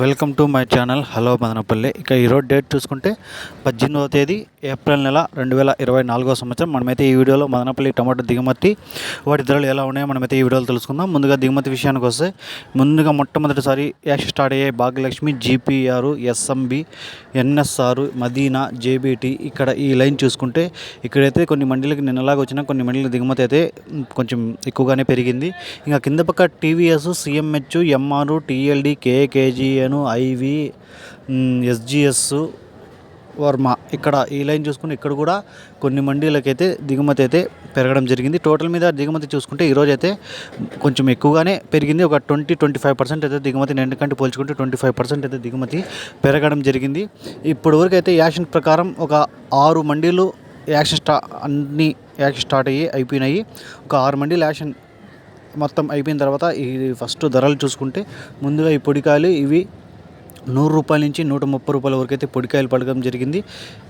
Welcome to my channel. Hello Madanapalle. ఇక ఈరోజు date చూసుకుంటే పద్దెనిమిదవ తేదీ ఏప్రిల్ నెల రెండు వేల ఇరవై నాలుగో సంవత్సరం. మనమైతే ఈ వీడియోలో మదనపల్లి టమాటో దిగుమతి వాటి ధరలు ఎలా ఉన్నాయో మనమైతే ఈ వీడియోలో తెలుసుకుందాం. ముందుగా దిగుమతి విషయానికి వస్తే ముందుగా మొట్టమొదటిసారి యాష్ స్టార్ట్ అయ్యే Bhagyalakshmi GPR SMB NSR Madina JBT ఇక్కడ ఈ లైన్ చూసుకుంటే ఇక్కడైతే కొన్ని మండలికి నిన్నలాగా వచ్చిన కొన్ని మండలి దిగుమతి అయితే కొంచెం ఎక్కువగానే పెరిగింది. ఇంకా కింద పక్క TVS CMH MR TLD KKGN IV SGS Varma. ఇక్కడ ఈ లైన్ చూసుకుని ఇక్కడ కూడా కొన్ని మండీలకైతే దిగుమతి అయితే పెరగడం జరిగింది. టోటల్ మీద దిగుమతి చూసుకుంటే ఈరోజు అయితే కొంచెం ఎక్కువగానే పెరిగింది. ఒక ట్వంటీ ట్వంటీ ఫైవ్ పర్సెంట్ అయితే దిగుమతి. నిన్నకంటే పోల్చుకుంటే ట్వంటీ ఫైవ్ పర్సెంట్ అయితే దిగుమతి పెరగడం జరిగింది. ఇప్పటి వరకు అయితే యాక్షన్ ప్రకారం ఒక ఆరు మండీలు యాక్షన్ స్టా అన్ని యాక్షన్ స్టార్ట్ అయ్యి అయిపోయినాయి. ఒక ఆరు మండీలు యాక్షన్ మొత్తం అయిపోయిన తర్వాత ఈ ఫస్ట్ ధరలు చూసుకుంటే ముందుగా ఈ పొడికాయలు ఇవి నూరు రూపాయల నుంచి నూట ముప్పై రూపాయల వరకు అయితే పొడికాయలు పడడం జరిగింది.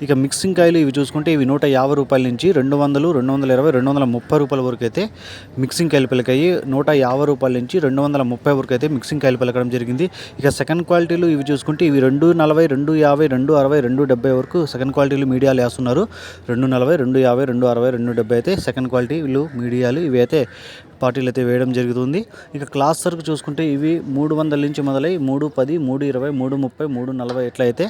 ఇక మిక్సింగ్ కాయలు ఇవి చూసుకుంటే ఇవి నూట యాభై రూపాయల నుంచి రెండు వందలు రెండు వందల ఇరవై రెండు వందల ముప్పై రూపాయల వరకు అయితే మిక్సింగ్ కాయలు పిలకాయి నూట యాభై రూపాయల నుంచి రెండు వందల ముప్పై వరకు అయితే మిక్సింగ్ కాయలు పిలకడం జరిగింది. ఇక సెకండ్ క్వాలిటీలు ఇవి చూసుకుంటే ఇవి రెండు నలభై రెండు యాభై రెండు అరవై రెండు డెబ్బై వరకు సెకండ్ క్వాలిటీలు మీడియాలు వేస్తున్నారు. రెండు నలభై రెండు యాభై రెండు అరవై రెండు డెబ్బై అయితే సెకండ్ క్వాలిటీలు మీడియాలు ఇవి అయితే పార్టీలు అయితే వేయడం జరుగుతుంది. ఇక క్లాస్ సరుకు చూసుకుంటే ఇవి మూడు వందల నుంచి మొదలై మూడు పది మూడు ఇరవై మూడు మూడు ముప్పై మూడు నలభై ఎట్లా అయితే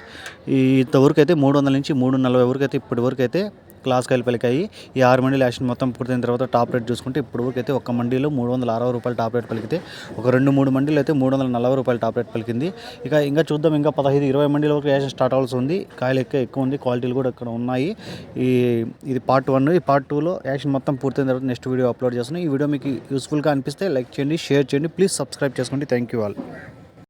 ఈ ఇంతవరకు అయితే మూడు వందల నుంచి మూడు నలభై వరకు అయితే ఇప్పటి వరకు అయితే క్లాస్ కాయలు పలికాయి. ఈ ఆరు మండీలు యాక్షన్ మొత్తం పూర్తయిన తర్వాత టాప్ రేట్ చూసుకుంటే ఇప్పుడు వరకు అయితే ఒక మండీలో మూడు వందల అరవై రూపాయలు టాప్ రేట్ పలికితే ఒక రెండు మూడు మండీలు అయితే మూడు వందల నలభై రూపాయలు టాప్ రేట్ పలికింది. ఇక ఇంకా చూద్దాం ఇంకా పదహైదు ఇరవై మండీల వరకు యాక్షన్ స్టార్ట్ అవ్వాల్సి ఉంది. కాయలు ఎక్కువ ఎక్కువ ఉంది. క్వాలిటీలు కూడా ఇక్కడ ఉన్నాయి. ఈ ఇది పార్ట్ వన్. ఈ పార్ట్ టూలో యాక్షన్ మొత్తం పూర్తయిన తర్వాత నెక్స్ట్ వీడియో అప్లోడ్ చేస్తున్నాను ఈ వీడియో మీకు యూస్ఫుల్గా అనిపిస్తే లైక్ చేయండి షేర్ చేయండి. ప్లీజ్ సబ్స్క్రైబ్ చేసుకోండి. Thank you all.